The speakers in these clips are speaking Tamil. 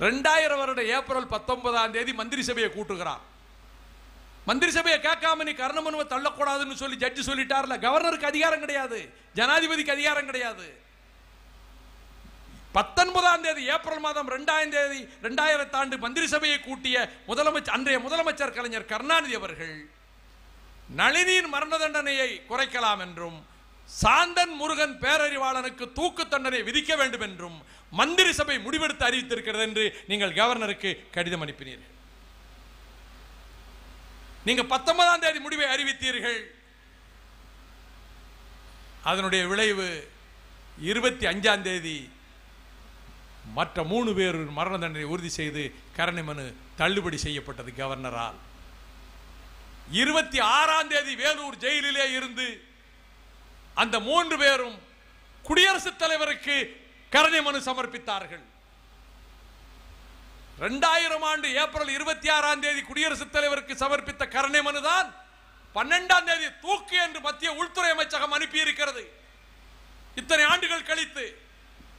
ரெண்டாயிரம் வருட ஏப்ரல் பத்தொன்பதாம் தேதி மந்திரி சபையை கூட்டுகிறார். மந்திரி சபையை கேட்காம நீ கர்ணமனுவை தள்ளக்கூடாதுன்னு சொல்லி ஜட்ஜி சொல்லிட்டார்ல. கவர்னருக்கு அதிகாரம் கிடையாது. ஜனாதிபதிக்கு அதிகாரம் கிடையாது. பத்தொன்பதாம் தேதி ஏப்ரல் மாதம் ரெண்டாயிரம் தேதி ரெண்டாயிரத்தி ஆண்டு மந்திரி சபையை கூட்டிய முதலமைச்சர் அன்றைய முதலமைச்சர் கலைஞர் கருணாநிதி அவர்கள் நளினியின் மரண தண்டனையை குறைக்கலாம் என்றும் சாந்தன் முருகன் பேரறிவாளனுக்கு தூக்கு தண்டனை விதிக்க வேண்டும் என்றும் மந்திரி சபை முடிவெடுத்து அறிவித்திருக்கிறது என்று நீங்கள் கவர்னருக்கு கடிதம் அனுப்பினீர்கள் நீங்க பத்தொன்பதாம் தேதி முடிவை அறிவித்தீர்கள். அதனுடைய விளைவு இருபத்தி அஞ்சாம் தேதி மற்ற மூணு பேர் மரண தண்டனை உறுதி செய்து கரணை மனு தள்ளுபடி செய்யப்பட்டது கவர்னரால். இருபத்தி ஆறாம் தேதி வேலூர் ஜெயிலிலே இருந்து அந்த மூன்று பேரும் குடியரசுத் தலைவருக்கு கருணை மனு சமர்ப்பித்தார்கள். இரண்டாயிரம் ஆண்டு ஏப்ரல் இருபத்தி ஆறாம் தேதி குடியரசுத் தலைவருக்கு சமர்ப்பித்த கருணை மனு தான் பன்னெண்டாம் தேதி தூக்கு என்று மத்திய உள்துறை அமைச்சகம் அனுப்பி இருக்கிறது இத்தனை ஆண்டுகள் கழித்து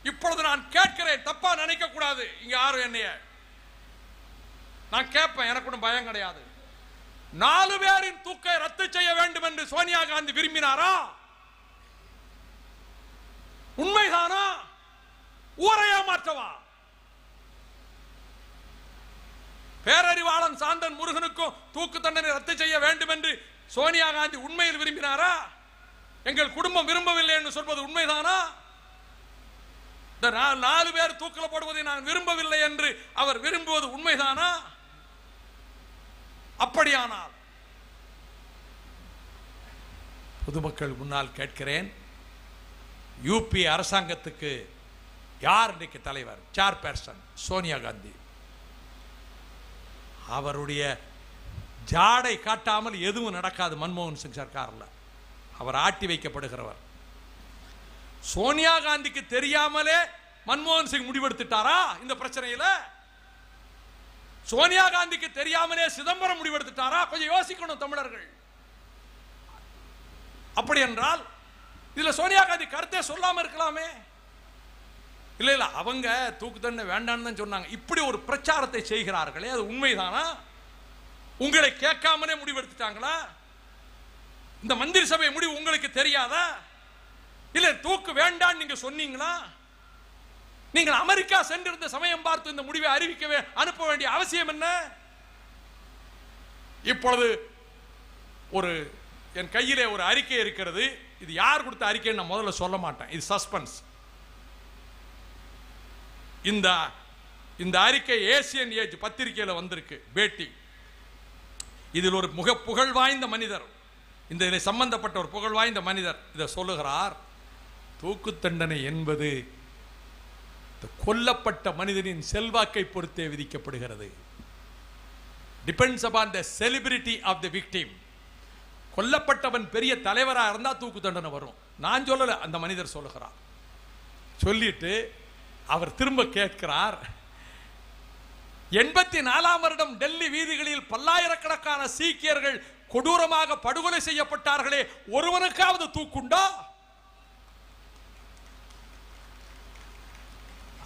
இப்பொழுது நான் கேட்கிறேன் தப்பா நினைக்க கூடாது இங்க யாரும் என்னைய? நான் கேட்பேன் எனக்கு ஒன்றும் பயம் கிடையாது. நாலு பேரின் தூக்கை ரத்து செய்ய வேண்டும் என்று சோனியா காந்தி விரும்பினாரா? உண்மைதானா? ஊரையா மாற்றவா? பேரறிவாளன் சாந்தன் முருகனுக்கும் தூக்கு தண்டனை ரத்து செய்ய வேண்டும் என்று சோனியா காந்தி உண்மையில் விரும்பினாரா? எங்கள் குடும்பம் விரும்பவில்லை என்று சொல்வது உண்மைதானா? இந்த நாலு பேர் தூக்கில் போடுவதை நான் விரும்பவில்லை என்று அவர் விரும்புவது உண்மைதானா? அப்படியானால் பொதுமக்கள் முன்னால் கேட்கிறேன் யூபி அரசாங்கத்துக்கு யார் இன்னைக்கு தலைவர்? சேர்பர்சன் சோனியா காந்தி. அவருடைய ஜாடை காட்டாமல் எதுவும் நடக்காது மன்மோகன் சிங் சர்க்காரில். அவர் ஆட்டி வைக்கப்படுகிறவர். சோனியா காந்திக்கு தெரியாமலே மன்மோகன் சிங் முடிவெடுத்துட்டாரா இந்த பிரச்சனையில? சோனியா காந்திக்கு தெரியாமலே சிதம்பரம் முடிவெடுத்துட்டாரா? கொஞ்சம் யோசிக்கணும் தமிழர்கள். அப்படி என்றால் இதுல சோனியா காந்தி கருத்தே சொல்லாம இருக்கலாமே. இல்ல இல்ல அவங்க தூக்கு தண்டனை வேண்டாம்னு தான் சொன்னாங்க. இப்படி ஒரு பிரச்சாரத்தை செய்கிறார்களே அது உண்மைதானா? உங்களை கேட்காமலே முடிவெடுத்துட்டாங்களா? இந்த மந்திரி சபை முடிவு உங்களுக்கு தெரியாதா? இல்ல தூக்கு வேண்டாம் நீங்க சொன்னீங்களா? நீங்கள் அமெரிக்கா சென்றிருந்த சமயம் பார்த்து இந்த முடிவை அறிவிக்கவே அனுப்ப வேண்டிய அவசியம் என்ன? இப்பொழுது ஒரு என் கையிலே ஒரு அறிக்கை இருக்கிறது. இது யார் கொடுத்த அறிக்கைன்னு நான் முதல்ல சொல்ல மாட்டேன். இது சஸ்பென்ஸ் இந்த இந்த அறிக்கை ஏசியன் ஏஜ் பத்திரிகையில் வந்திருக்கு பேட்டி. இதில் ஒரு முக புகழ் வாய்ந்த மனிதர். இந்த இதில் சம்பந்தப்பட்ட ஒரு புகழ் வாய்ந்த மனிதர். இதை சொல்லுகிறார் தூக்கு தண்டனை என்பது கொல்லப்பட்ட மனிதனின் செல்வாக்கை பொறுத்தே விதிக்கப்படுகிறது. Depends upon the celebrity of the victim கொல்லப்பட்டவன் பெரிய தலைவராக இருந்தால் தூக்கு தண்டனை வரும். நான் சொல்லலை அந்த மனிதர் சொல்லுகிறார். சொல்லிட்டு அவர் திரும்ப கேட்கிறார் எண்பத்தி நாலாம் வருடம் டெல்லி வீதிகளில் பல்லாயிரக்கணக்கான சீக்கியர்கள் கொடூரமாக படுகொலை செய்யப்பட்டார்களே ஒருவனுக்காவது தூக்குண்டா?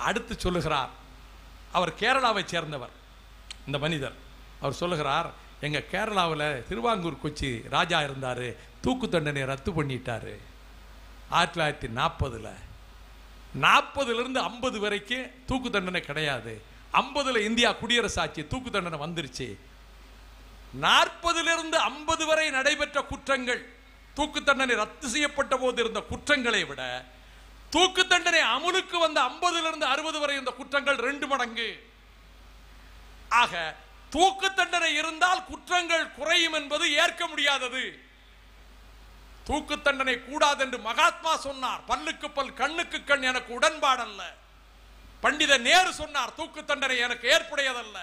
அடுத்து சொல்லுகிறார் அவர் கேரளாவை சேர்ந்தவர் இந்த மனிதர். அவர் சொல்லுகிறார் எங்கள் கேரளாவில் திருவாங்கூர் கொச்சி ராஜா இருந்தார். தூக்கு தண்டனை ரத்து பண்ணிட்டாரு. ஆயிரத்தி தொள்ளாயிரத்தி நாற்பதில். நாற்பதுலேருந்து ஐம்பது வரைக்கும் தூக்கு தண்டனை கிடையாது. ஐம்பதில் இந்தியா குடியரசு ஆட்சி தூக்கு தண்டனை வந்துருச்சு. நாற்பதிலிருந்து ஐம்பது வரை நடைபெற்ற குற்றங்கள் தூக்கு தண்டனை ரத்து செய்யப்பட்ட போது இருந்த குற்றங்களை விட தூக்கு தண்டனை அமுலுக்கு வந்த ஐம்பதிலிருந்து அறுபது வரை இருந்த குற்றங்கள் ரெண்டு மடங்கு. ஆக தூக்கு தண்டனை இருந்தால் குற்றங்கள் குறையும் என்பது ஏற்க முடியாதது. தூக்கு தண்டனை கூடாது என்று மகாத்மா சொன்னார். பல்லுக்கு பல் கண்ணுக்கு கண் எனக்கு உடன்பாடல்ல. பண்டித நேரு சொன்னார் தூக்கு தண்டனை எனக்கு ஏற்புடையதல்ல.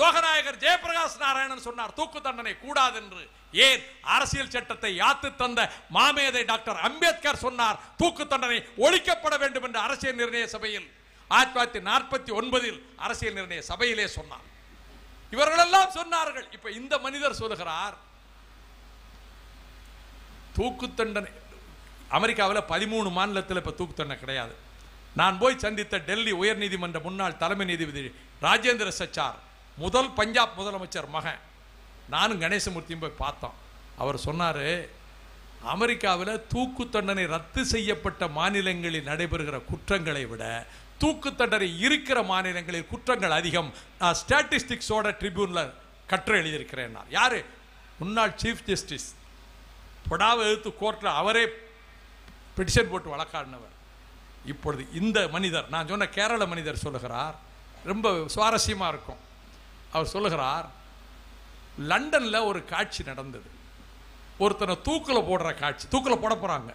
லோகநாயகர் ஜெயபிரகாஷ் நாராயணன் சொன்னார் தூக்கு தண்டனை கூடாது என்று ஏன்? அரசியல் சட்டத்தை யாத்து தந்த மாமேதை டாக்டர் அம்பேத்கர் சொன்னார் தூக்கு தண்டனை ஒழிக்கப்பட வேண்டும் என்று அரசியல் நிர்ணய சபையில். ஆயிரத்தி தொள்ளாயிரத்தி நாற்பத்தி ஒன்பதில் அரசியல் நிர்ணய சபையிலே சொன்னார். இவர்களெல்லாம் சொன்னார்கள். இப்ப இந்த மனிதர் சொல்லுகிறார் தூக்கு தண்டனை அமெரிக்காவில் பதிமூணு மாநிலத்தில் இப்போ தூக்கு தண்டனை கிடையாது. நான் போய் சந்தித்த டெல்லி உயர்நீதிமன்ற முன்னாள் தலைமை நீதிபதி ராஜேந்திர சச்சார் முதல் பஞ்சாப் முதலமைச்சர் மகன். நானும் கணேசமூர்த்தியும் போய் பார்த்தோம். அவர் சொன்னார் அமெரிக்காவில் தூக்கு தண்டனை ரத்து செய்யப்பட்ட மாநிலங்களில் நடைபெறுகிற குற்றங்களை விட தூக்கு தண்டனை இருக்கிற மாநிலங்களில் குற்றங்கள் அதிகம். நான் ஸ்டாட்டிஸ்டிக்ஸோட ட்ரிபியூனில் கற்று எழுதியிருக்கிறேன் நான். யார்? முன்னாள் சீஃப் ஜஸ்டிஸ் பொடாவை எதிர்த்து கோர்ட்டில் அவரே பெட்டிஷன் போட்டு வழக்காடினவர். இப்பொழுது இந்த மனிதர் நான் சொன்ன கேரள மனிதர் சொல்லுகிறார். ரொம்ப சுவாரஸ்யமாக இருக்கும். அவர் சொல்லுகிறார் லண்டனில் ஒரு காட்சி நடந்தது. ஒருத்தனை தூக்கில் போடுற காட்சி தூக்கில் போட போகிறாங்க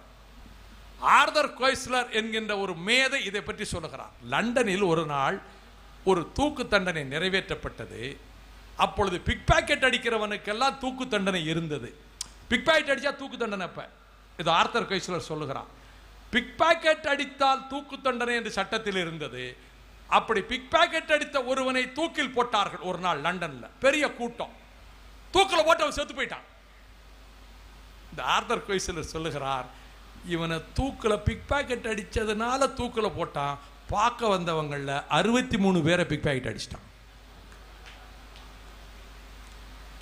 ஆர்தர் கொய்ஸ்லர் என்கின்ற ஒரு மேதை இதை பற்றி சொல்லுகிறார். லண்டனில் ஒரு நாள் ஒரு தூக்கு தண்டனை நிறைவேற்றப்பட்டது. அப்பொழுது பிக் பாக்கெட் அடிக்கிறவனுக்கெல்லாம் தூக்கு தண்டனை இருந்தது. பிக் பாக்கெட் அடித்தா தூக்கு தண்டனை அப்போ. இது ஆர்தர் கொய்ஸ்லர் சொல்லுகிறான் பிக் பாக்கெட் அடித்தால் தூக்கு தண்டனை என்று சட்டத்தில் இருந்தது. அப்படி பிக் பாக்கெட் அடித்த ஒருவனை தூக்கில் போட்டார்கள் ஒரு நாள் லண்டனில். பெரிய கூட்டம். தூக்கில் போட்டு அவன் செத்து போயிட்டான். இந்த ஆர்தர் கொய்சிலர் சொல்லுகிறார் இவனை தூக்கில் பிக் பாக்கெட் அடித்ததுனால தூக்கில் போட்டான். பார்க்க வந்தவங்களில் அறுபத்தி மூணு பேரை பிக் பாக்கெட் அடிச்சிட்டான்.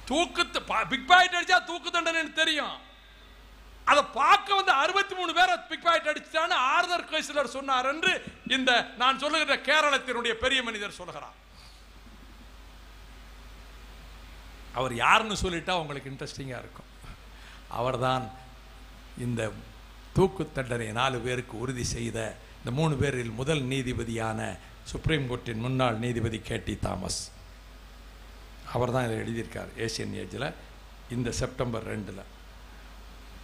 தூக்கு பிக் பாக்கெட் அடிச்சா தூக்கு தண்டனைன்னு தெரியும். அதை பார்க்க வந்து அறுபத்தி மூணு பேரை பிக் பாக்கெட் அடிச்சிட்டான்னு ஆர்தர் கொய்சலர் சொன்னார் என்று இந்த நான் சொல்லுகிற கேரளத்தினுடைய பெரிய மனிதர் சொல்லுகிறார். அவர் யாருன்னு சொல்லிட்டா உங்களுக்கு இன்ட்ரெஸ்டிங்காக இருக்கும். அவர்தான் இந்த தூக்கு தண்டனை நாலு பேருக்கு உறுதி செய்த இந்த மூணு பேரில் முதல் நீதிபதியான சுப்ரீம் கோர்ட்டின் முன்னாள் நீதிபதி கேடி தாமஸ் அவர் தான் இதை எழுதியிருக்கார் ஏசியன் ஏஜில் இந்த செப்டம்பர் ரெண்டில்.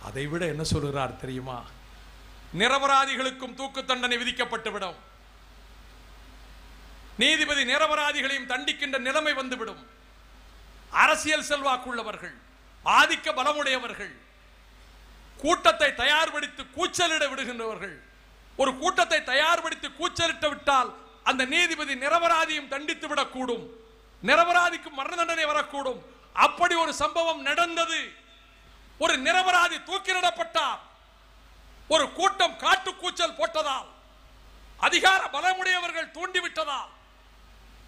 அதை விட என்ன சொல்கிறார் தெரியுமா? நிரபராதிகளுக்கும் தூக்கு தண்டனை விதிக்கப்பட்டுவிடும். நீதிபதி நிரபராதிகளையும் தண்டிக்கின்ற நிலைமை வந்துவிடும். அரசியல் செல்வாக்குள்ளவர்கள் ஆதிக்க பலமுடையவர்கள். கூட்டத்தை தயார்படுத்தி கூச்சலிட விடுகின்றவர்கள். ஒரு கூட்டத்தை தயார்படுத்தி கூச்சலிட்டு விட்டால் அந்த நீதிபதி நிரபராதியும் தண்டித்து விடக்கூடும். நிரபராதிக்கு மரண தண்டனை வரக்கூடும். அப்படி ஒரு சம்பவம் நடந்தது. ஒரு நிரபராதி தூக்கிலிடப்பட்டார் ஒரு கூட்டம் காட்டு கூச்சல் போட்டதால் அதிகார பலமுடையவர்கள் தூண்டிவிட்டதால்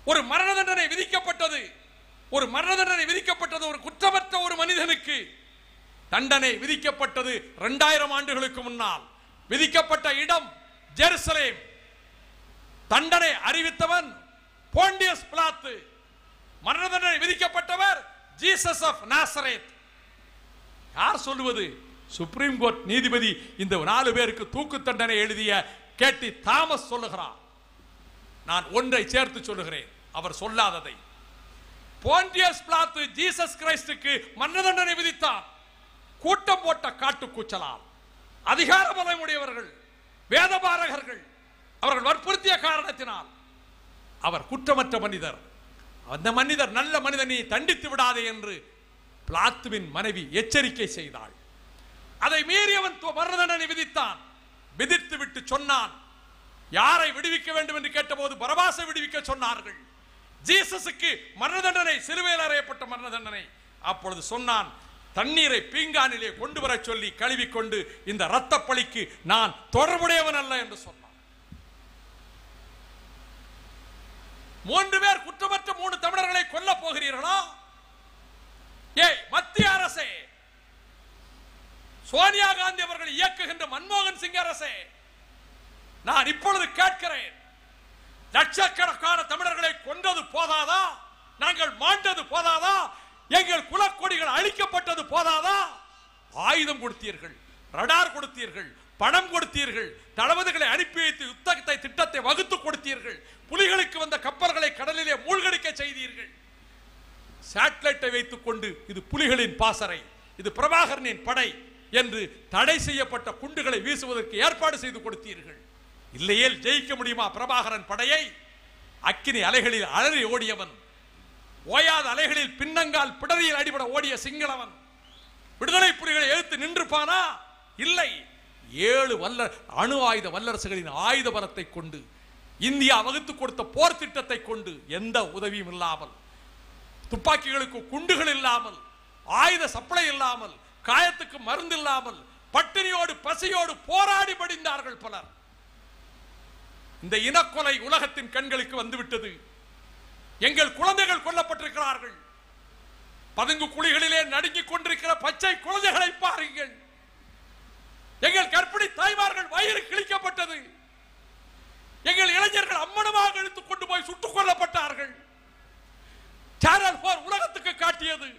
ஒரு மரண தண்டனை விதிக்கப்பட்டது. ஒரு மரண தண்டனை விதிக்கப்பட்டது ஒரு குற்றமற்ற மனிதனுக்கு தண்டனை விதிக்கப்பட்டது இரண்டாயிரம் ஆண்டுகளுக்கு முன்னால். விதிக்கப்பட்ட இடம் ஜெருசலேம். தண்டனை அறிவித்தவன் போண்டியஸ் பிளாத்து மரண தண்டனை விதிக்கப்பட்டவர் ஜீசஸ் ஆஃப் நாசரேத். யார் சொல்லுவது? சுப்ரீம் கோர்ட் நீதிபதி இந்த நாலு பேருக்கு தூக்கு தண்டனை எழுதிய கேட்டி தாமஸ் சொல்லுகிறார். நான் ஒன்றை சேர்த்து சொல்லுகிறேன். அவர் சொல்லாததை. போண்டியஸ் பிளாத்து ஜீசஸ் கிரைஸ்டுக்கு மரண தண்டனை விதித்தார். கூட்டம் போட்ட காட்டு கூச்சலால். அதிகார பலமுடையவர்கள் வேதபாரகர்கள் அவர்கள் வற்புறுத்திய காரணத்தினால் அவர் குற்றமற்ற மனிதர். அந்த மனிதர் நல்ல மனிதனை தண்டித்து விடாதே என்று பிளாத்துவின் மனைவி எச்சரிக்கை செய்தாள். அதை மீறியவன் மரண தண்டனை விதித்தான். விதித்து விட்டு சொன்னான். யாரை விடுவிக்க வேண்டும் என்று கேட்டபோது பரபாசை விடுவிக்க சொன்னார்கள். ஜீசஸுக்கு மரண தண்டனை சிலுவையில் அறையப்பட்ட மரண தண்டனை அப்பொழுது சொன்னான் தண்ணீரை பீங்கானிலே கொண்டு வர சொல்லி கழுவிக்கொண்டு இந்த இரத்த பழிக்கு நான் தொடர்புடையவன் அல்ல என்று சொன்னான். மூன்று பேர் குற்றமற்ற மூணு தமிழர்களை கொல்ல போகிறீர்களா? ஏய் மத்திய அரசே! சோனியா காந்தி அவர்கள் இயக்குகின்ற மன்மோகன் சிங் அரசே! நான் இப்பொழுது கேட்கிறேன் லட்சக்கணக்கான தமிழர்களை கொன்றது போதாதா? நாங்கள் மாண்டது போதாதா? எங்கள் குலக்கொடிகள் அழிக்கப்பட்டது போதாதா? ஆயுதம் கொடுத்தீர்கள் ரடார் கொடுத்தீர்கள் பணம் கொடுத்தீர்கள் தளபதிகளை அனுப்பி வைத்து யுத்தத்தை திட்டத்தை வகுத்து கொடுத்தீர்கள் புலிகளுக்கு வந்த கப்பல்களை கடலிலே மூழ்கடிக்க செய்தீர்கள். சேட்டலைட்டை வைத்துக் கொண்டு இது புலிகளின் பாசறை இது பிரபாகரனின் படை என்று தடை செய்யப்பட்ட குண்டுகளை வீசுவதற்கு ஏற்பாடு செய்து கொடுத்தீர்கள். இல்லையேல் ஜெயிக்க முடியுமா பிரபாகரன் படையை? அக்கினி அலைகளில் அலறி ஓடியவன். ஓயாத அலைகளில் பின்னங்கால் பிடரியில் அடிபட ஓடிய சிங்களவன். விடுதலை புலிகளை எழுத்து நின்றுப்பானா? இல்லை. ஏழு வல்ல அணு ஆயுத வல்லரசுகளின் ஆயுத பலத்தை கொண்டு இந்தியா வகுத்து கொடுத்த போர் திட்டத்தை கொண்டு எந்த உதவியும் இல்லாமல் துப்பாக்கிகளுக்கு குண்டுகள் இல்லாமல் ஆயுத சப்ளை இல்லாமல் காயத்துக்கு மருந்து இல்லாமல் பட்டினியோடு பசியோடு போராடி படிந்தார்கள் பலர். இந்த இனக்கொலை உலகத்தின் கண்களுக்கு வந்துவிட்டது. எங்கள் குழந்தைகள் கொல்லப்பட்டிருக்கிறார்கள். பதுங்கு குழிகளிலே நடுங்கிக் கொண்டிருக்கிற பச்சை குழந்தைகளை பாருங்கள். எங்கள் கற்பிணி தாய்மார்கள் வயிறு கிழிக்கப்பட்டது. எங்கள் இளைஞர்கள் அம்மனமாக இழுத்துக் கொண்டு போய் சுட்டுக் கொல்லப்பட்டார்கள். சேனல் போர் உலகத்துக்கு காட்டியது.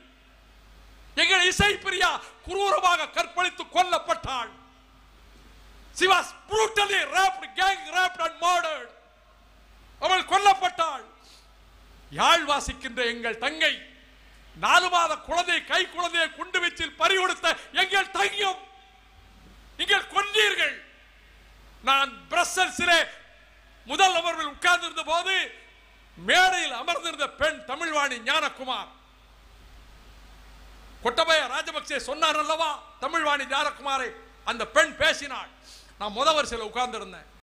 எங்கள் இசை பிரியா குரூரமாக கற்பழித்து கொல்லப்பட்டாள். She was brutally raped gang raped and murdered. அவள் கொல்லப்பட்டாள். யாழ் வாசிக்கின்ற எங்கள் தங்கை நாலு மாத குழந்தை கை குழந்தையை குண்டு வச்சில் பறி கொடுத்த எங்கள் தங்கம் நீங்கள் கொன்றீர்கள். நான் பிரசல்ஸிலே முதல் அமர்வில் உட்கார்ந்திருந்த போது மேடையில் அமர்ந்திருந்த பெண் தமிழ்வாணி ஞானகுமார். கொட்டபய ராஜபக்சே சொன்னார் அல்லவா தமிழ்வாணி ஞானகுமாரை? அந்த பெண் பேசினாள். நான் முத வரிசையில் உட்காந்துருந்தேன்